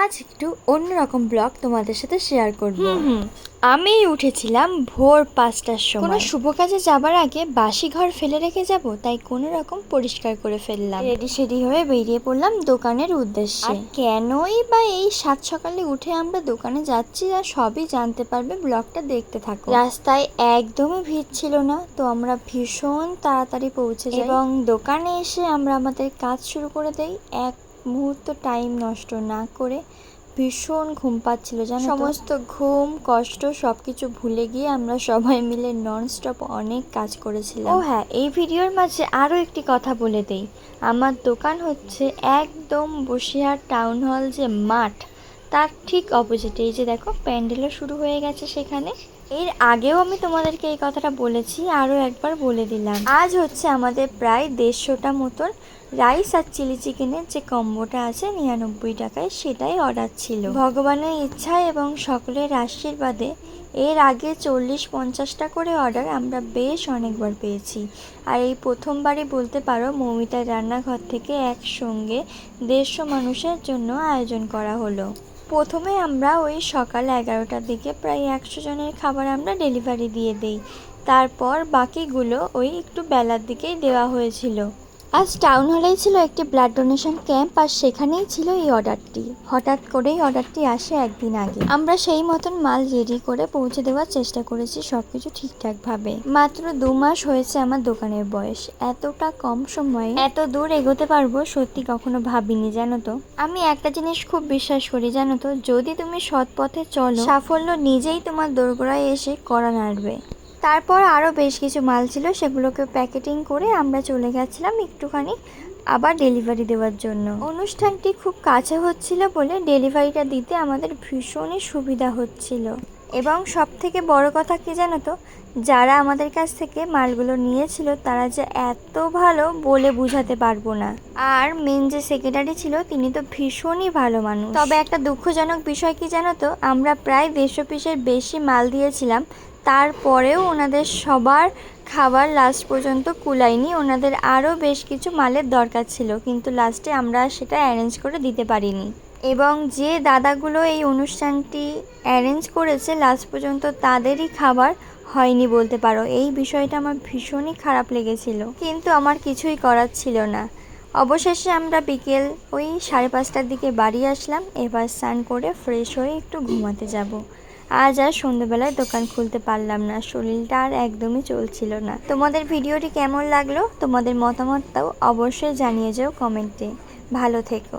আজ একটু অন্যরকম ব্লগ তোমাদের সাথে শেয়ার করব। আমি উঠেছিলাম ভোর পাঁচটার সময়। কোনো শুভ কাজে যাবার আগে বাসি ঘর ফেলে রেখে যাব তাই কোনো রকম পরিষ্কার করে ফেললাম। রেডি সেডি হয়ে বেরিয়ে পড়লাম দোকানের উদ্দেশ্যে। আর কেনই বা এই সাত সকালে উঠে আমরা দোকানে যাচ্ছি আর সবই জানতে পারবে ব্লগটা দেখতে থাকো। রাস্তায় একদমই ভিড় ছিল না তো আমরা ভীষণ তাড়াতাড়ি পৌঁছে যাই। এবং দোকানে এসে আমরা আমাদের কাজ শুরু করে দেই। এক মুহূর্ত টাইম নষ্ট না করে ভীষণ ঘুম পাচ্ছিল জানো সমস্ত ঘুম কষ্ট সব কিছু ভুলে গিয়ে আমরা সবাই মিলে ননস্টপ অনেক কাজ করেছিলাম। ও হ্যাঁ এই ভিডিওর মাঝে আরও একটি কথা বলে দেই। আমার দোকান হচ্ছে একদম বসিরহাট টাউন হল যে মাঠ তার ঠিক অপোজিটে এই যে দেখো প্যান্ডেলও শুরু হয়ে গেছে সেখানে। এর আগেও আমি তোমাদেরকে এই কথাটা বলেছি, আরও একবার বলে দিলাম। আজ হচ্ছে আমাদের প্রায় দেড়শোটা মতন রাইস আর চিলি চিকেনের যে কম্বোটা আছে নিরানব্বই টাকায়, সেটাই অর্ডার ছিল। ভগবানের ইচ্ছা এবং সকলের আশীর্বাদে এর আগে চল্লিশ পঞ্চাশটা করে অর্ডার আমরা বেশ অনেকবার পেয়েছি। আর এই প্রথমবারই বলতে পারো, মৌমিতার রান্নাঘর থেকে একসঙ্গে দেড়শো মানুষের জন্য আয়োজন করা হলো। প্রথমে আমরা ওই সকাল এগারোটার দিকে প্রায় একশো জনের খাবার আমরা ডেলিভারি দিয়ে দিই। তারপর বাকিগুলো ওই একটু বেলার দিকেই দেওয়া হয়েছিল। আজ টাউন হলেই ছিল একটি ব্লাড ডোনেশন ক্যাম্প আর সেখানেই ছিল এই অর্ডারটি। হঠাৎ করেই অর্ডারটি আসে একদিন আগে। আমরা সেই মতন মাল রেডি করে পৌঁছে দেওয়ার চেষ্টা করেছি সব কিছু ঠিকঠাকভাবে। মাত্র দু মাস হয়েছে আমার দোকানের বয়স। এতটা কম সময়ে এত দূর এগোতে পারব সত্যি কখনো ভাবিনি, জানো তো? আমি একটা জিনিস খুব বিশ্বাস করি, জানো তো? যদি তুমি সৎ পথে চলো, সাফল্য নিজেই তোমার দোরগোড়ায় এসে করা নাড়বে। তারপর আরও বেশ কিছু মাল ছিল, সেগুলোকে প্যাকেটিং করে আমরা চলে গেছিলাম একটুখানি আবার ডেলিভারি দেওয়ার জন্য। অনুষ্ঠানটি খুব কাছে হচ্ছিল বলে ডেলিভারিটা দিতে আমাদের ভীষণই সুবিধা হচ্ছিল। এবং সব থেকে বড় কথা কি জানো তো, যারা আমাদের কাছ থেকে মালগুলো নিয়েছিল তারা যে এত ভালো বলে বুঝাতে পারব না। আর মেন যে সেক্রেটারি ছিল তিনি তো ভীষণই ভালো মানুষ। তবে একটা দুঃখজনক বিষয় কি জানো তো, আমরা প্রায় দেড়শো পিসের বেশি মাল দিয়েছিলাম তারপরেও ওনাদের সবার খাবার লাস্ট পর্যন্ত কুলায়নি। ওনাদের আরও বেশ কিছু মালের দরকার ছিল, কিন্তু লাস্টে আমরা সেটা অ্যারেঞ্জ করে দিতে পারিনি। এবং যে দাদাগুলো এই অনুষ্ঠানটি অ্যারেঞ্জ করেছে লাস্ট পর্যন্ত তাদেরই খাবার হয়নি বলতে পারো। এই বিষয়টা আমার ভীষণই খারাপ লেগেছিল। কিন্তু আমার কিছুই করার ছিল না। অবশেষে আমরা বিকেল ওই সাড়ে পাঁচটার দিকে বাড়ি আসলাম। এবার স্নান করে ফ্রেশ হয়ে একটু ঘুমাতে যাব। আজ আর সন্ধ্যেবেলায় দোকান খুলতে পারলাম না, শরীরটা আর একদমই চলছিল না। তোমাদের ভিডিওটি কেমন লাগল? তোমাদের মতামতটাও অবশ্যই জানিয়ে যাও কমেন্টে। ভালো থেকো।